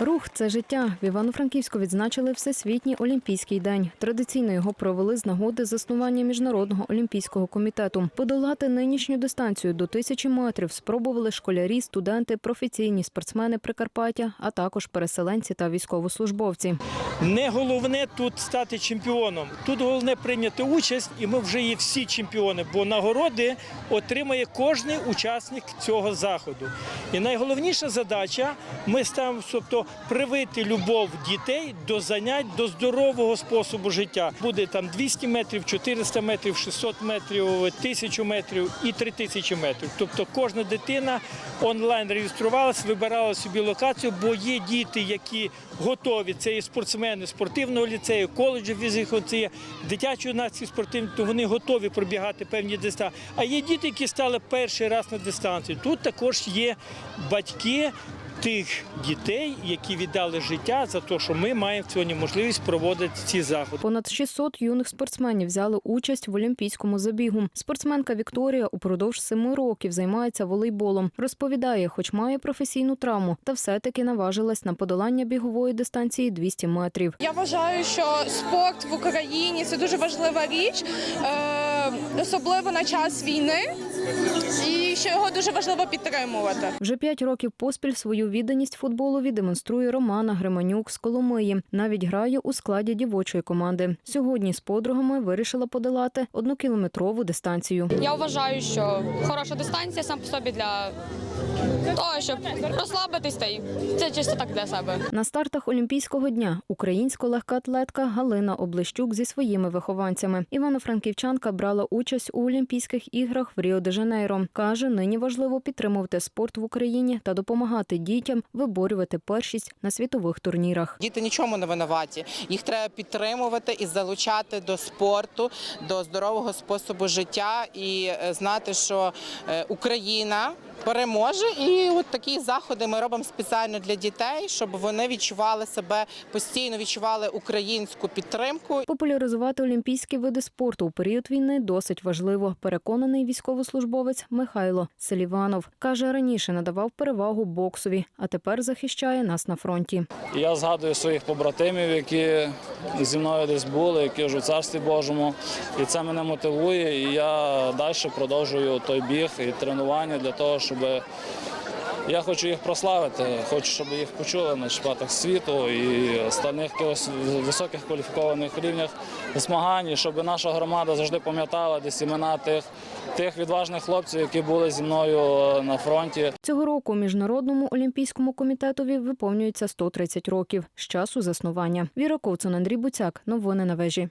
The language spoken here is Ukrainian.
Рух це життя. В Івано-Франківську відзначили Всесвітній олімпійський день. Традиційно його провели з нагоди заснування міжнародного олімпійського комітету. Подолати нинішню дистанцію до тисячі метрів спробували школярі, студенти, професійні спортсмени Прикарпаття, а також переселенці та військовослужбовці. Не головне тут стати чемпіоном. Тут головне прийняти участь, і ми вже є всі чемпіони, бо нагороди отримає кожен учасник цього заходу. І найголовніша задача ми ставимо, тобто привити любов дітей до занять, до здорового способу життя. Буде там 200 метрів, 400 метрів, 600 метрів, 1000 метрів і 3000 метрів. Тобто кожна дитина онлайн реєструвалася, вибирала собі локацію, бо є діти, які готові. Це і спортсмени спортивного ліцею, коледжу фізико, дитячої юнацької спортивної, то вони готові пробігати певні дистанції. А є діти, які стали перший раз на дистанції. Тут також є батьки. Тих дітей, які віддали життя за те, що ми маємо сьогодні можливість проводити ці заходи. Понад 600 юних спортсменів взяли участь в олімпійському забігу. Спортсменка Вікторія упродовж семи років займається волейболом. Розповідає, хоч має професійну травму, та все-таки наважилась на подолання бігової дистанції 200 метрів. Я вважаю, що спорт в Україні це дуже важлива річ, е, особливо на час війни, і що його дуже важливо підтримувати. Вже п'ять років поспіль свою відданість футболові демонструє Романа Гриманюк з Коломиї. Навіть грає у складі дівочої команди. Сьогодні з подругами вирішила подолати однокілометрову дистанцію. Я вважаю, що хороша дистанція сам по собі для того, щоб розслабитись, та й це чисто так для себе. На стартах Олімпійського дня українська легкоатлетка Галина Облещук зі своїми вихованцями. Івано-Франківчанка брала участь у Олімпійських іграх в Ріо-де-Жанейро. Каже, нині важливо підтримувати спорт в Україні та допомагати дітям виборювати першість на світових турнірах. Діти нічому не винуваті. Їх треба підтримувати і залучати до спорту, до здорового способу життя і е, знати, що е, Україна переможе. І от такі заходи ми робимо спеціально для дітей, щоб вони відчували себе постійно, відчували українську підтримку. Популяризувати олімпійські види спорту у період війни досить важливо. Переконаний військовослужбовець Михайло Селіванов каже, раніше надавав перевагу боксові, а тепер захищає нас на фронті. Я згадую своїх побратимів, які зі мною десь були, які ж у царстві Божому. І це мене мотивує. І я далі продовжую той біг і тренування для того, щоб я хочу їх прославити, хочу, щоб їх почули на чемпіонатах світу і остальних високих кваліфікованих рівнях змагань, щоб наша громада завжди пам'ятала десь імена тих, тих відважних хлопців, які були зі мною на фронті. Цього року міжнародному олімпійському комітетові виповнюється 130 років з часу заснування. Віра Ковцун, Андрій Буцяк. Новини на вежі.